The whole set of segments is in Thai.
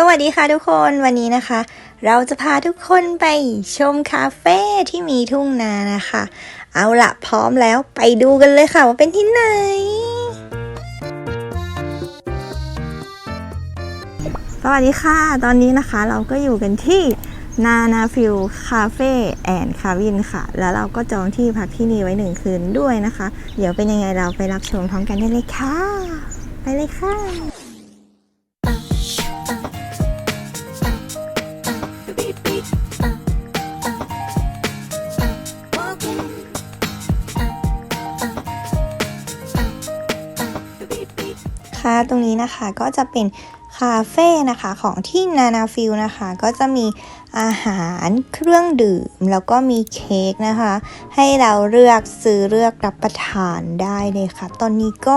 สวัสดีค่ะทุกคนวันนี้นะคะ เราจะพาทุกคนไปชมคาเฟ่ที่มีทุ่งนานะคะ เอาละพร้อมแล้วไปดูกันเลยค่ะว่าเป็นที่ไหน สวัสดีค่ะ ตอนนี้นะคะเราก็อยู่กันที่นานาฟิลคาเฟ่แอนคาวินค่ะ แล้วเราก็จองที่พักที่นี่ไว้หนึ่งคืนด้วยนะคะ เดี๋ยวเป็นยังไงเราไปรับชมพร้อมกันได้เลยค่ะ ไปเลยค่ะ ตรงนี้นะคะก็จะเป็นคาเฟ่นะคะของที่นานาฟิลนะคะ ก็จะมีอาหารเครื่องดื่ม แล้วก็มีเค้กนะคะ ให้เราเลือกซื้อเลือกรับประทานได้เลยค่ะ ตอนนี้ก็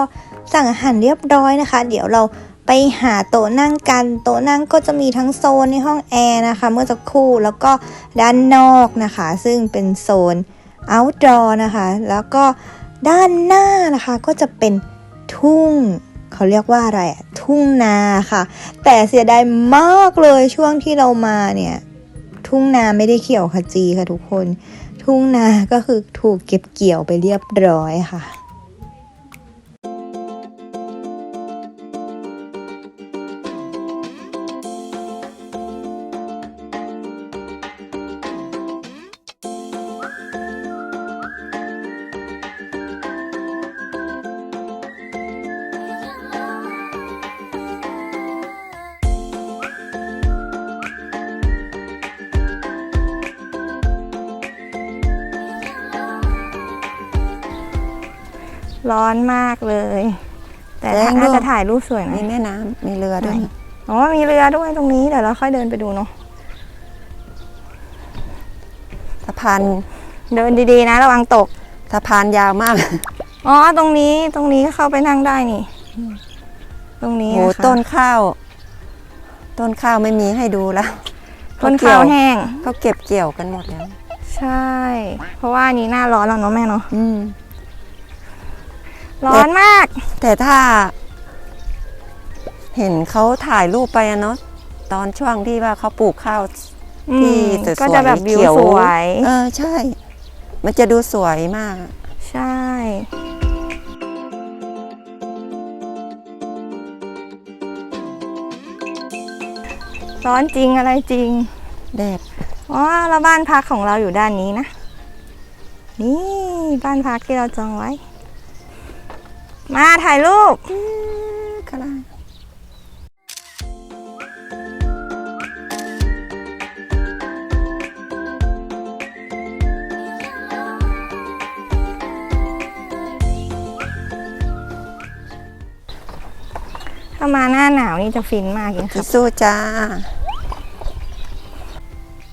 สั่งอาหารเรียบร้อยนะคะ เดี๋ยวเราไปหาโต๊ะนั่งกัน โต๊ะนั่งก็จะมีทั้งโซนในห้องแอร์นะคะ เมื่อสักครู่แล้วก็ด้านนอกนะคะ ซึ่งเป็นโซน outdoor นะคะ แล้วก็ด้านหน้านะคะก็จะเป็นทุ่ง เขาเรียกว่าอะไรทุ่งนาค่ะ แต่เสียดายมากเลยช่วงที่เรามาเนี่ย ทุ่งนาไม่ได้เขียวขจีค่ะทุกคน ทุ่งนาก็คือถูกเก็บเกี่ยวไปเรียบร้อยค่ะ ร้อนมากเลย แต่แรงน่าด้วย จะถ่ายรูปสวยมีนะแม่น้ำมีเรือด้วย อ๋อมีเรือด้วยตรงนี้เดี๋ยวเราค่อยเดินไปดูเนาะสะพานเดินดีๆนะระวังตก สะพานยาวมากอ๋อตรงนี้ตรงนี้เข้าไปนั่งได้นี่ ตรงนี้โหนะคะต้นข้าว ต้นข้าวไม่มีให้ดูแล้วต้นข้าวแห้ง เขาเก็บเกี่ยวกันหมดแล้ว ใช่ เพราะว่าอันนี้หน้าร้อนแล้วเนาะแม่เนาะอืม ร้อนมาก แต่ถ้า เห็นเขาถ่ายรูปไปอะเนาะตอนช่วงที่ว่าเขาปลูกข้าวอืที่มสวยๆก็จะแบบวิวเขียวสวย เออใช่ มันจะดูสวยมาก ใช่ร้อนจริงอะไรจริง แดด อ๋อ แล้วบ้านพักของเราอยู่ด้านนี้นะ นี่บ้านพักที่เราจองไว้ มาถ่ายรูปก็ได้ถ้ามาหน้าหนาวนี่จะฟินมากจริงคจิรับสู้จ้า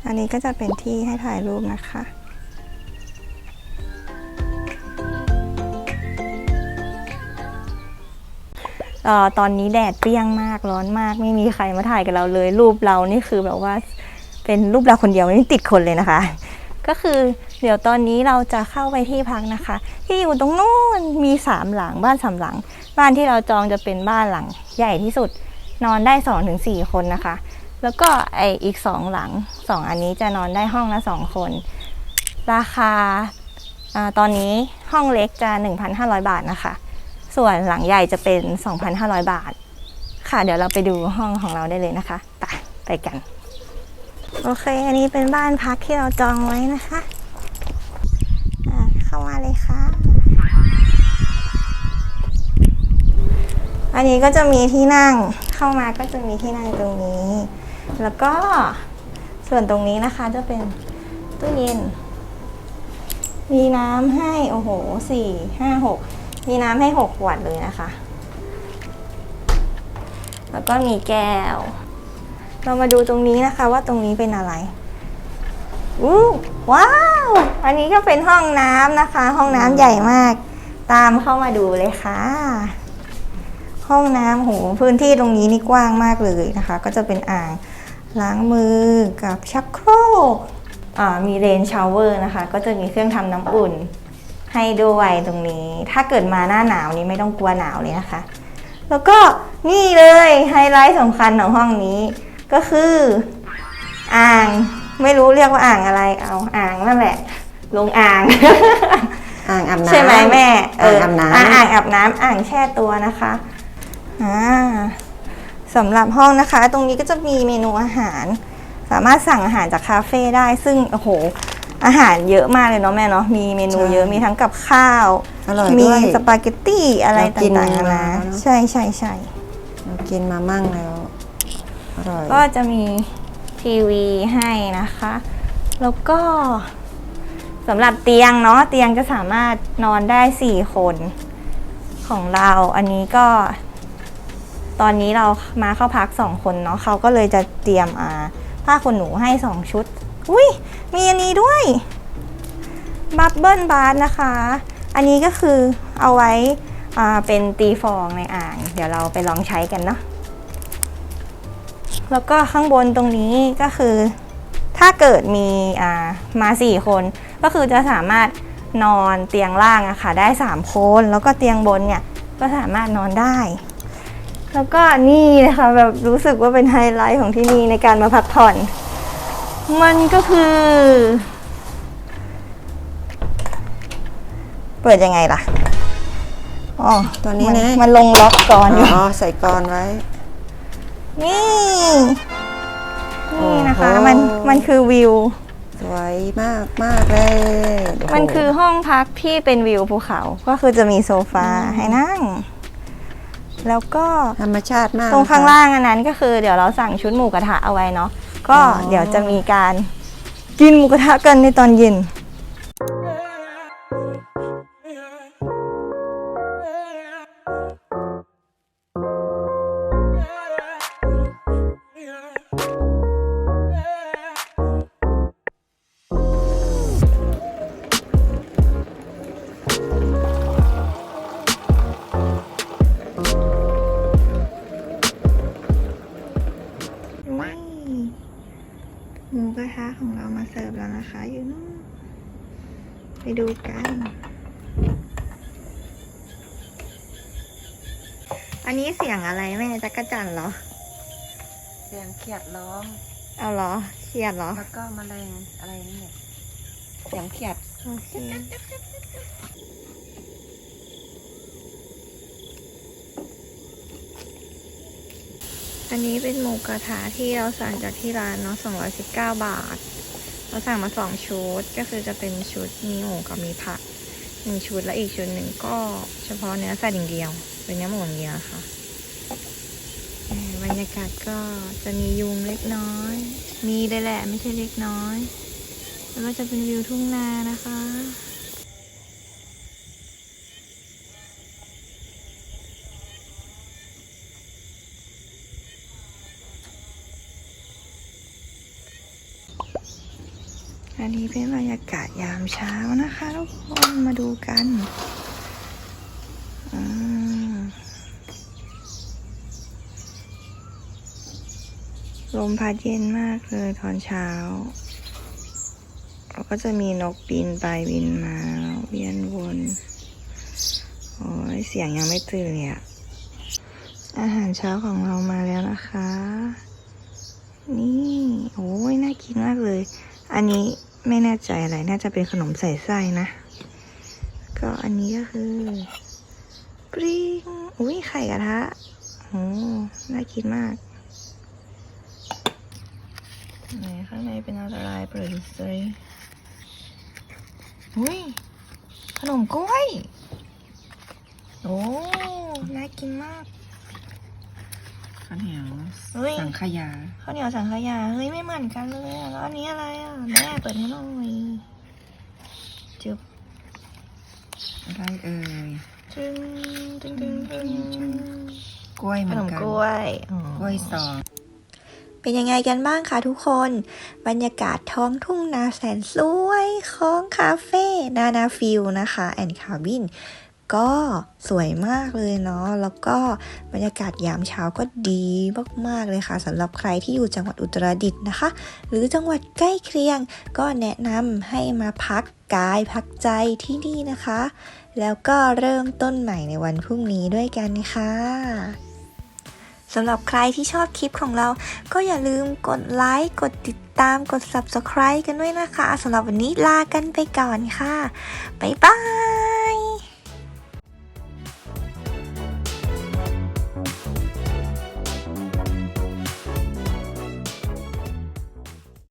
อันนี้ก็จะเป็นที่ให้ถ่ายรูปนะคะ ออตอนนี้แดดเปรี้ยงมากร้อนมาก ไม่มีใครมาถ่ายกับเราเลย รูปเรานี่คือแบบว่าเป็นรูปเราคนเดียวไม่ติดคนเลยนะคะ ก็คือเดี๋ยวตอนนี้เราจะเข้าไปที่พักนะคะ ที่อยู่ตรงนู้นมีสามหลังบ้านสามหลัง บ้านที่เราจองจะเป็นบ้านหลัง ใหญ่ที่สุดนอนได้สองถึงสี่คนนะคะ แล้วก็ไออีกสองหลังสองอันนี้จะนอนได้ห้องละสองคน ราคาอาตอนนี้ห้องเล็กจะ 1,500 บาทนะคะ ส่วนหลังใหญ่จะเป็น 2,500 บาท ค่ะเดี๋ยวเราไปดูห้องของเราได้เลยนะคะไปไปกัน โอเค อันนี้เป็นบ้านพักที่เราจองไว้นะคะเข้ามาเลยค่ะ อันนี้ก็จะมีที่นั่งเข้ามาก็จะมีที่นั่งตรงนี้ แล้วก็ส่วนตรงนี้นะคะจะเป็นตู้เย็น มีน้ำให้ โอ้โหสี่ห้าหก มีน้ำให้หกขวดเลยนะคะ แล้วก็มีแก้ว เรามาดูตรงนี้นะคะว่าตรงนี้เป็นอะไรอู้ว้าว อันนี้ก็เป็นห้องน้ำนะคะ ห้องน้ำใหญ่มาก ตามเข้ามาดูเลยค่ะ ห้องน้ำโหพื้นที่ตรงนี้นี่กว้างมากเลยนะคะ ก็จะเป็นอ่างล้างมือกับชักโครกมีเรนชาวเวอร์นะคะ ก็จะมีเครื่องทำน้ำอุ่น ให้ด้วยตรงนี้ ถ้าเกิดมาหน้าหนาวนี้ไม่ต้องกลัวหนาวเลยนะคะ แล้วก็นี่เลยไฮไลท์สำคัญของห้องนี้ก็คืออ่างไม่รู้เรียกว่าอ่างอะไรเอาอ่างนั่นแหละ ลงอ่าง อ่างอาบน้ำใช่ไหมแม่อ่างอาบน้ำอ่อ่างอาบน้ำอ่างแช่ตัวนะคะอ่าสำหรับห้องนะคะ ตรงนี้ก็จะมีเมนูอาหาร สามารถสั่งอาหารจากคาเฟ่ได้ซึ่งโอ้โห อาหารเยอะมากเลยเนาะแม่เนาะมีเมนูเยอะมีทั้งกับข้าว อร่อยมีด้วยสปาเกตตี้อะไรเรากินต่างๆนามานาเนอะ ใช่ใช่ใช่เรากินมามั่งแล้ว อร่อยก็จะมีทีวีให้นะคะ แล้วก็สำหรับเตียงเนาะเตียงจะสามารถนอนได้สี่คนของเราอันนี้ก็ ตอนนี้เรามาเข้าพักสองคนเนาะเขาก็เลยจะเตรียมอ่าผ้าขนหนูให้สองชุด อุ้ยมีอันนี้ด้วยบับเบิลบาร์นะคะ อันนี้ก็คือเอาไว้เป็นตีฟองในอ่าง เดี๋ยวเราไปลองใช้กันเนาะแล้วก็ข้างบนตรงนี้ก็คือ ถ้าเกิดมีมาสี่คน ก็คือจะสามารถนอนเตียงล่างอะค่ะได้สามคน แล้วก็เตียงบนเนี่ยก็สามารถนอนได้ แล้วก็นี่นะคะแบบรู้สึกว่าเป็นไฮไลท์ของที่นี่ในการมาพักผ่อน มันก็คือ เปิดยังไงล่ะ อ๋อตัวนี้มันะ มันลงล็อกก่อนอยู่ อ๋อ ใส่กรอนไว้ นี่ นี่นะคะโอ้โหมัน มันคือวิว สวยมากมากเลยโโหมันคือห้องพักที่เป็นวิวภูเขา ก็คือจะมีโซฟาให้นั่งแล้วก็ธรรมชาติมาก ตรงข้างนะคะล่างอันนั้นก็คือเดี๋ยวเราสั่งชุดหมูกระทะเอาไว้เนาะ ก็เดี๋ยวจะมีการกินหมูกระทะกันในตอนเย็น ดูกัน อันนี้เสียงอะไรแม่จักรจันทร์เหรอ เสียงเขียดร้อง เอาเหรอเครียดเหรอ แล้วก็แมลงอะไรนี่เนี่ยเสียงเขียดโอเคอันนี้เป็นหมูกระทะที่เราสั่งจากที่ร้านเนาะ219 บาท เราสั่งมาสองชุดก็คือจะเป็นชุดมีหมูกับมีผักหนึ่งชุดและอีกชุดหนึ่งก็เฉพาะเนื้อสัตว์อย่างเดียว เป็นเนื้อหมูอย่างเดียวค่ะบรรยากาศก็จะมียุงเล็กน้อย มีเลยแหละไม่ใช่เล็กน้อย แล้วก็จะเป็นวิวทุ่งนานะคะ นนี้เป็นบรรยากาศยามเช้านะคะทุกคนมาดูกันลมพัดเย็นมากเลยตอนเช้าแล้วก็จะมีนกบินไปบินมาเวียนวนโอ้ยเสียงยังไม่ตื่นเลยอะอาหารเช้าของเรามาแล้วนะคะ นี่ โอ้ยน่ากินมากเลย อันนี้ ไม่แน่ใจอะไร น่าจะเป็นขนมใส่ไส้นะ ก็อันนี้ก็คือ ปริงอุ้ยไข่กระทะโอ้น่ากินมากไหนข้างในเป็นอะไรเปิดดูสิอุ้ยขนมกล้วย โอ้ น่ากินมาก ข้าวเหนียวเฮ้ย สังขยา ข้าวเหนียวสังขยา เฮ้ย ไม่เหมือนกันเลยอะแล้วอันนี้อะไรอะ แม่เปิดให้หน่อยจึบอะไรเอ่ย จึงจึงจึงจึงกล้วยเหขมือนมกันกล้วยอ๋อ กล้วยซอง เป็นยังไงกันบ้างคะทุกคน บรรยากาศท้องทุ่งนาแสนสวยของคาเฟ่นานาฟิลนะคะ แอนคาบิน ก็สวยมากเลยเนาะ แล้วก็บรรยากาศยามเช้าก็ดีมากๆเลยค่ะสำหรับใครที่อยู่จังหวัดอุตรดิตถ์นะคะ หรือจังหวัดใกล้เคียง ก็แนะนำให้มาพักกายพักใจที่นี่นะคะ แล้วก็เริ่มต้นใหม่ในวันพรุ่งนี้ด้วยกันค่ะสำหรับใครที่ชอบคลิปของเรา ก็อย่าลืมกดไลค์ กดติดตาม กด subscribe กันด้วยนะคะสำหรับวันนี้ลากันไปก่อนค่ะ บ๊ายบาย